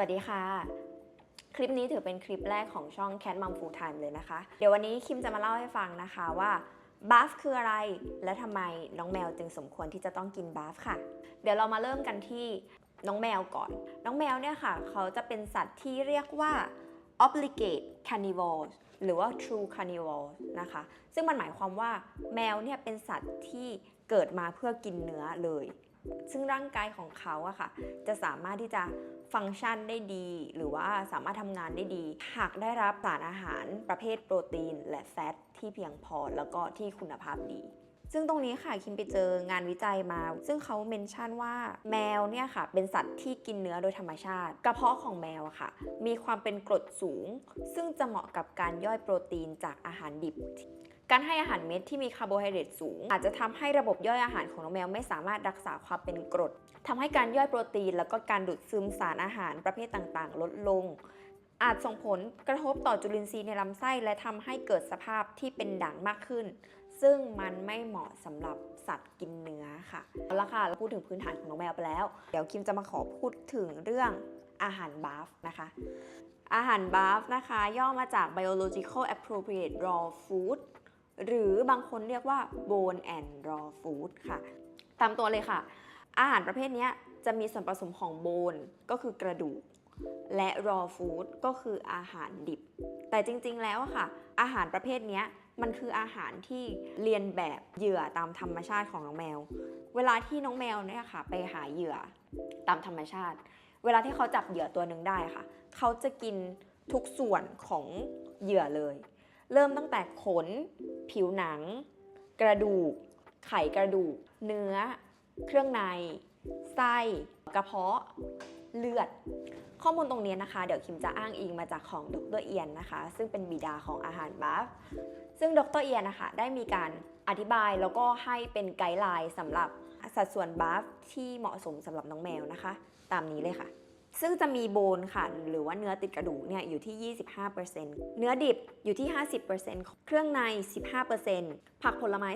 วัสดีค่ะ คลิปนี้ถือเป็นคลิปแรกของช่อง Cat Mom Full Time เลยนะคะ เดี๋ยววันนี้คิมจะมาเล่าให้ฟังนะคะว่าบัฟคืออะไร และทำไมน้องแมวจึงสมควรที่จะต้องกินบัฟค่ะ เดี๋ยวเรามาเริ่มกันที่น้องแมวก่อน น้องแมวเนี่ยค่ะ เขาจะเป็นสัตว์ที่เรียกว่า obligate carnivores หรือว่า true carnivores นะคะ ซึ่งมันหมายความว่าแมวเนี่ยเป็นสัตว์ที่เกิดมาเพื่อกินเนื้อเลย ซึ่งร่างกายของเขาอะค่ะ จะสามารถที่จะฟังก์ชันได้ดี หรือว่าสามารถทำงานได้ดี หากได้รับสารอาหารประเภทโปรตีน และแฟตที่เพียงพอแล้วก็ที่คุณภาพดีซึ่งตรงนี้ค่ะคิมไปเจองานวิจัยมา ซึ่งเขาเมนชั่นว่าแมวเนี่ยค่ะ เป็นสัตว์ที่กินเนื้อโดยธรรมชาติ กระเพาะของแมวอะค่ะ มีความเป็นกรดสูง ซึ่งจะเหมาะกับการย่อยโปรตีนจากอาหารดิบ การให้อาหารเม็ดที่มีคาร์โบไฮเดรตสูง อาจจะทำให้ระบบย่อยอาหารของน้องแมวไม่สามารถรักษาความเป็นกรดทำให้การย่อยโปรตีน แล้วก็การดูดซึมสารอาหารประเภทต่างๆ ลดลง อาจส่งผลกระทบต่อจุลินทรีย์ในลำไส้ และทำให้เกิดสภาพที่เป็นด่างมากขึ้น ซึ่งมันไม่เหมาะสำหรับสัตว์กินเนื้อค่ะเอาละค่ะเราพูดถึงพื้นฐานของน้องแมวไปแล้ว เดี๋ยวคิมจะมาขอพูดถึงเรื่องอาหารบาฟนะคะอาหารบาฟนะคะ ย่อมาจาก biological appropriate raw food หรือบางคนเรียกว่า bone and raw food ค่ะ ตามตัวเลยค่ะ อาหารประเภทนี้จะมีส่วนผสมของโบนก็คือกระดูก และ raw food ก็คืออาหารดิบ แต่จริงๆแล้วค่ะ อาหารประเภทนี้มันคืออาหารที่เรียนแบบเหยื่อตามธรรมชาติของน้องแมว เวลาที่น้องแมวเนี่ยค่ะ ไปหาเหยื่อตามธรรมชาติ เวลาที่เขาจับเหยื่อตัวหนึ่งได้ค่ะ เขาจะกินทุกส่วนของเหยื่อเลย เริ่มตั้งแต่ขน ผิวหนัง กระดูก ไขกระดูก เนื้อ เครื่องใน ไส้ กระเพาะ เลือด ข้อมูลตรงนี้นะคะ เดี๋ยวคิมจะอ้างอิงมาจากของดรเอียนนะคะ ซึ่งเป็นบิดาของอาหารบัฟ ซึ่งดรเอียนนะคะได้มีการอธิบายแล้วก็ให้เป็นไกด์ไลน์สำหรับสัดส่วนบัฟที่เหมาะสมสำหรับน้องแมวนะคะ ตามนี้เลยค่ะ ซึ่งจะมีโบนค่ะ หรือว่าเนื้อติดกระดูกเนี่ยอยู่ที่ 25%เนื้อดิบอยู่ที่ 50%เครื่องใน 15%ผักผลไม้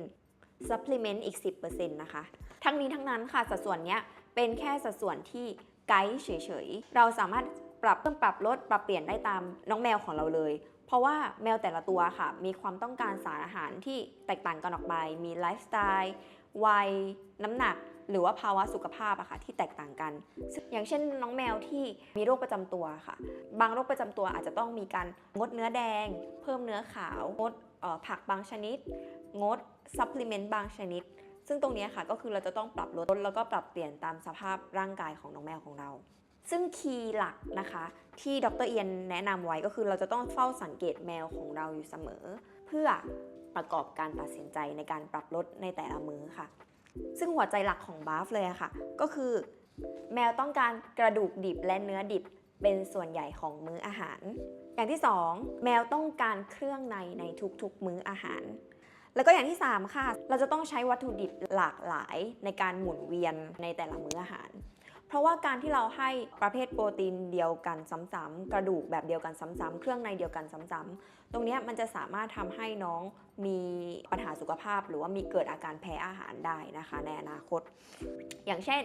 10% supplement อีก 10%นะคะ ทั้งนี้ทั้งนั้นค่ะสัดส่วนเนี้ยเป็นแค่สัดส่วนที่ไกด์เฉยๆ เราสามารถปรับเพิ่มปรับลดปรับเปลี่ยนได้ตามน้องแมวของเราเลย เพราะว่าแมวแต่ละตัวค่ะ มีความต้องการสารอาหารที่แตกต่างกันออกไป มีไลฟ์สไตล์วัยน้ำหนัก หรือว่าภาวะสุขภาพอะค่ะที่แตกต่างกัน อย่างเช่นน้องแมวที่มีโรคประจำตัวค่ะ บางโรคประจำตัวอาจจะต้องมีการงดเนื้อแดง เพิ่มเนื้อขาว งดผักบางชนิด งดซัพพลีเมนต์บางชนิด ซึ่งตรงนี้ค่ะก็คือเราจะต้องปรับลดแล้วก็ปรับเปลี่ยนตามสภาพร่างกายของน้องแมวของเรา ซึ่งคีย์หลักนะคะ ที่ดรเอียนแนะนำไว้ก็คือเราจะต้องเฝ้าสังเกตแมวของเราอยู่เสมอ เพื่อประกอบการตัดสินใจในการปรับลดในแต่ละมื้อค่ะ ซึ่งหัวใจหลักของบาฟเลยอะค่ะ ก็คือแมวต้องการกระดูกดิบและเนื้อดิบเป็นส่วนใหญ่ของมื้ออาหาร อย่างที่ 2 แมวต้องการเครื่องในในทุกๆ มื้ออาหาร แล้วก็อย่างที่ 3 ค่ะ เราจะต้องใช้วัตถุดิบหลากหลายในการหมุนเวียนในแต่ละมื้ออาหาร เพราะว่าการที่เราให้ประเภทโปรตีนเดียวกันซ้ำๆกระดูกแบบเดียวกันซ้ำๆเครื่องในเดียวกันซ้ำๆตรงนี้มันจะสามารถทำให้น้องมีปัญหาสุขภาพ หรือว่ามีเกิดอาการแพ้อาหารได้นะคะ ในอนาคต อย่างเช่น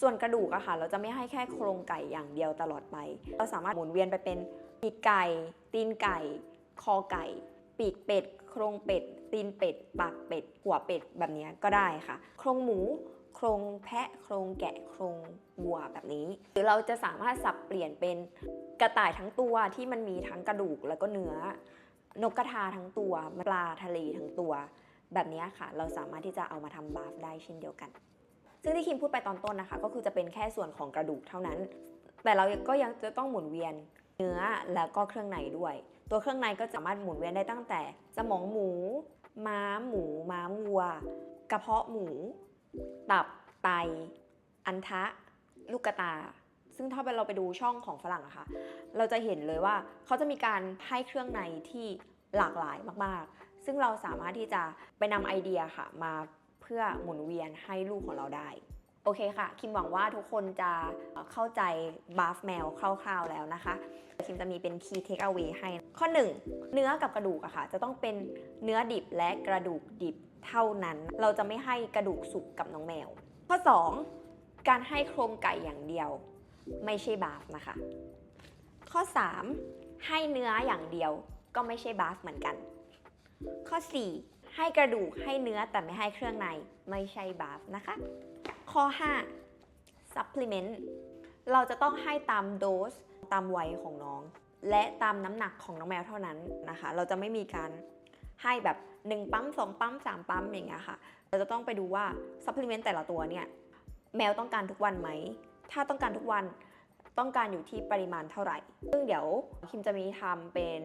ส่วนกระดูกอะค่ะ เราจะไม่ให้แค่โครงไก่อย่างเดียวตลอดไป เราสามารถหมุนเวียนไปเป็นปีกไก่ ตีนไก่ คอไก่ ปีกเป็ด โครงเป็ด ตีนเป็ด ปากเป็ด หัวเป็ดแบบนี้ก็ได้ค่ะ โครงหมู โครงแพะโครงแกะโครงวัวแบบนี้ หรือเราจะสามารถสับเปลี่ยนเป็นกระต่ายทั้งตัวที่มันมีทั้งกระดูกแล้วก็เนื้อนกกระทาทั้งตัวปลาทะเลทั้งตัว แบบนี้ค่ะ เราสามารถที่จะเอามาทำบาฟได้เช่นเดียวกัน ซึ่งที่คิมพูดไปตอนต้นนะคะ ก็คือจะเป็นแค่ส่วนของกระดูกเท่านั้น แต่เราก็ยังจะต้องหมุนเวียนเนื้อแล้วก็เครื่องในด้วย ตัวเครื่องในก็สามารถหมุนเวียนได้ตั้งแต่ สมองหมู ม้าหมู ม้ามวัว กระเพาะหมู ตับ ไต อันทะ ลูกกระตา ซึ่งถ้าเราไปดูช่องของฝรั่งอะค่ะ เราจะเห็นเลยว่าเขาจะมีการให้เครื่องในที่หลากหลายมากๆ ซึ่งเราสามารถที่จะไปนำไอเดียค่ะ มาเพื่อหมุนเวียนให้ลูกของเราได้โอเคค่ะ คิมหวังว่าทุกคนจะเข้าใจบาฟแมวคร่าวๆแล้วนะคะ คิมจะมีเป็น key take away ให้ ข้อ 1 เนื้อกับกระดูกอะค่ะ จะต้องเป็นเนื้อดิบและกระดูกดิบ เท่านั้น เราจะไม่ให้กระดูกสุกกับน้องแมว ข้อ 2 การให้โครงไก่อย่างเดียว ไม่ใช่บาฟนะคะ ข้อ 3 ให้เนื้ออย่างเดียวก็ไม่ใช่บาฟเหมือนกัน ข้อ 4 ให้กระดูกให้เนื้อแต่ไม่ให้เครื่องในไม่ใช่บาฟนะคะ ข้อ 5 supplement เราจะต้องให้ตามโดสตามวัยของน้อง และตามน้ำหนักของน้องแมวเท่านั้นนะคะ เราจะไม่มีการให้แบบ 1 ปั๊ม 2 ปั๊ม 3 ปั๊มอย่างเงี้ยค่ะ เราจะต้องไปดูว่า supplement แต่ละตัวเนี่ยแมวต้องการทุกวันไหม ถ้าต้องการทุกวันต้องการอยู่ที่ปริมาณเท่าไหร่ ซึ่งเดี๋ยวคิมจะมีทำเป็น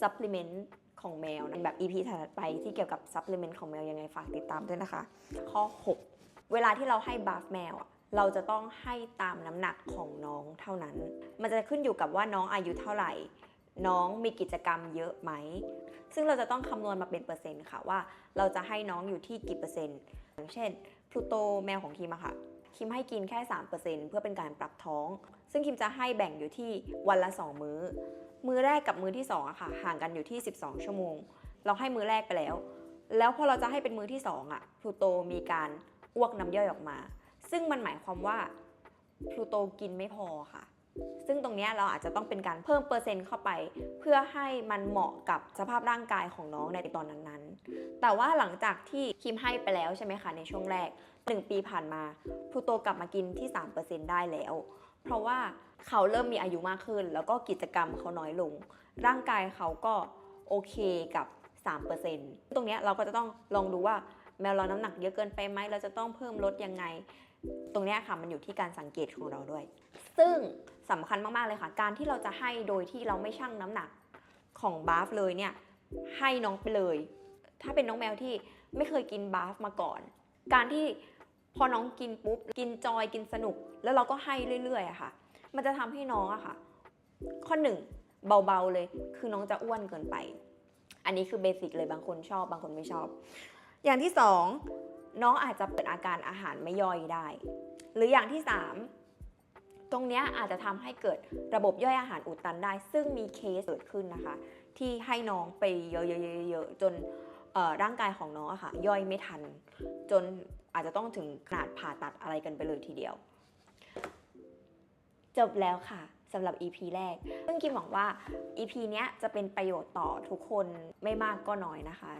supplement ของแมวนะแบบ EP ถัดไปที่เกี่ยวกับ supplement ของแมวยังไงฝากติดตามด้วยนะคะ ข้อ 6 เวลาที่เราให้บัฟแมวอะเราจะต้องให้ตามน้ำหนักของน้องเท่านั้น มันจะขึ้นอยู่กับว่าน้องอายุเท่าไหร่ น้องมีกิจกรรมเยอะไหม ซึ่งเราจะต้องคำนวณมาเป็นเปอร์เซ็นต์ค่ะว่า เราจะให้น้องอยู่ที่กี่เปอร์เซ็นต์ อย่างเช่นพลูโตแมวของคิมอะค่ะ คิมให้กินแค่ 3%เพื่อเป็นการปรับท้อง ซึ่งคิมจะให้แบ่งอยู่ที่วันละ 2 มื้อ มื้อแรกกับมื้อที่2อะค่ะ ห่างกันอยู่ที่ 12 ชั่วโมง เราให้มื้อแรกไปแล้ว แล้วพอเราจะให้เป็นมื้อที่ 2อะพลูโตมีการอ้วกน้ำย่อยออกมา ซึ่งมันหมายความว่าพลูโตกินไม่พอค่ะ ซึ่งตรงนี้เราอาจจะต้องเป็นการเพิ่มเปอร์เซ็นต์เข้าไป เพื่อให้มันเหมาะกับสภาพร่างกายของน้องในตอนนั้นๆ แต่ว่าหลังจากที่คิมให้ไปแล้วใช่ไหมคะในช่วงแรก 1 ปีผ่านมาพลูโตกลับมากินที่ 3%ได้แล้ว เพราะว่าเขาเริ่มมีอายุมากขึ้น แล้วก็กิจกรรมเขาน้อยลง ร่างกายเขาก็โอเคกับ 3%ตรงเนี้เราก็จะต้องลองดูว่าแมวเราน้ำหนักเยอะเกินไปไหมเราจะต้องเพิ่มลดยังไง ตรงนี้ค่ะมันอยู่ที่การสังเกตของเราด้วย ซึ่ง สำคัญมากๆเลยค่ะ การที่เราจะให้โดยที่เราไม่ชั่งน้ำหนักของบาฟเลยเนี่ยให้น้องไปเลย ถ้าเป็นน้องแมวที่ไม่เคยกินบาฟมาก่อน การที่พอน้องกินปุ๊บกินจอยกินสนุก แล้วเราก็ให้เรื่อยๆอะค่ะ มันจะทำให้น้องอะค่ะ ข้อหนึ่งเบาๆเลย คือน้องจะอ้วนเกินไป อันนี้คือเบสิกเลยบางคนชอบบางคนไม่ชอบ อย่างที่สองน้องอาจจะเปิดอาการอาหารไม่ย่อยได้ หรืออย่างที่สาม ตรงนี้อาจจะทำให้เกิดระบบย่อยอาหารอุดตันได้ ซึ่งมีเคสเกิดขึ้นนะคะ ที่ให้น้องไปเยอะๆๆๆจนร่างกายของน้องอะค่ะย่อยไม่ทัน จนอาจจะต้องถึงขนาดผ่าตัดอะไรกันไปเลยทีเดียว จบแล้วค่ะสำหรับ EP แรก ซึ่งคิมหวังว่า EP เนี้ยจะเป็นประโยชน์ต่อทุกคนไม่มากก็น้อยนะคะ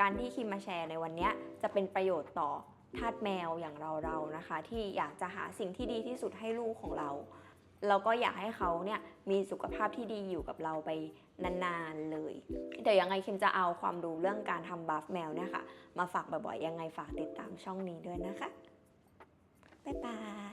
การที่คิมมาแชร์ในวันนี้จะเป็นประโยชน์ต่อ ทาสแมวอย่างเราเรานะคะ ที่อยากจะหาสิ่งที่ดีที่สุดให้ลูกของเราแล้วก็อยากให้เขาเนี่ยมีสุขภาพที่ดีอยู่กับเราไปนานๆเลยเดี๋ยวยังไงคิมจะเอาความรู้เรื่องการทำบัฟแมวเนี่ยค่ะ มาฝากบ่อยๆ ยังไงฝากติดตามช่องนี้ด้วยนะคะบ๊ายบาย